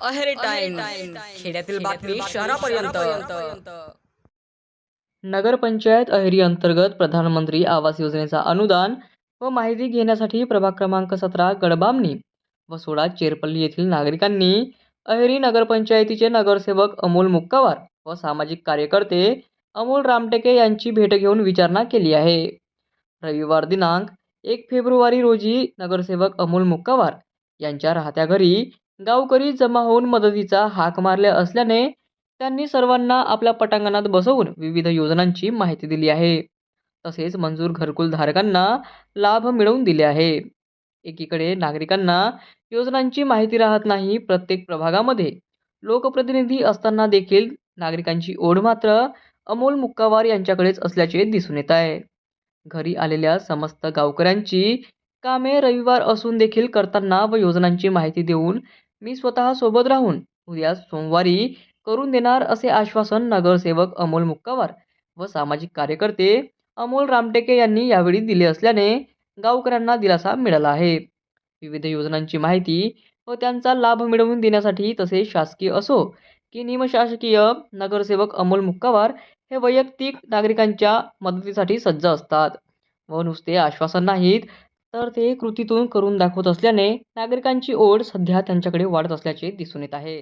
Aheri time खेड्यातील बातमी शहरापर्यंत. नगरपंचायत अहेरी अंतर्गत प्रधानमंत्री आवास योजनेचा अनुदान व माहिती घेण्यासाठी प्रभाग क्रमांक सतरा गडबामणी व सोळा चेरपल्ली येथील नागरिकांनी अहेरी नगरपंचायतीचे नगरसेवक अमोल मुक्कावार व सामाजिक कार्यकर्ते अमोल रामटेके यांची भेट घेऊन विचारणा केली आहे. रविवार दिनांक एक फेब्रुवारी रोजी नगरसेवक अमोल मुक्कावार यांच्या राहत्या घरी गावकरी जमा होऊन मदतीचा हाक मारल्या असल्याने त्यांनी सर्वांना आपल्या पटांगणात बसवून विविध योजनांची माहिती दिली आहे. तसेच मंजूर घरकुल धारकांना लाभ मिळवून दिले आहे. एकीकडे नागरिकांना योजनांची माहिती राहत नाही प्रत्येक प्रभागामध्ये लोकप्रतिनिधी असताना देखील नागरिकांची ओढ मात्र अमोल मुक्कावार यांच्याकडेच असल्याचे दिसून येत आहे. घरी आलेल्या समस्त गावकऱ्यांची कामे रविवार असून देखील करताना व योजनांची माहिती देऊन मी स्वतः सोबत राहून उद्या सोमवारी करून देणार असे आश्वासन नगरसेवक अमोल मुक्कावार व सामाजिक कार्यकर्ते अमोल रामटेके यांनी यावेळी दिले असल्याने गावकऱ्यांना दिलासा मिळाला आहे. विविध योजनांची माहिती व त्यांचा लाभ मिळवून देण्यासाठी तसे शासकीय असो की निमशासकीय नगरसेवक अमोल मुक्कावार हे वैयक्तिक नागरिकांच्या मदतीसाठी सज्ज असतात व नुसते आश्वासन नाहीत तर ते कृतीतून करून दाखवत असल्याने नागरिकांची ओढ सध्या त्यांच्याकडे वाढत असल्याचे दिसून येत आहे.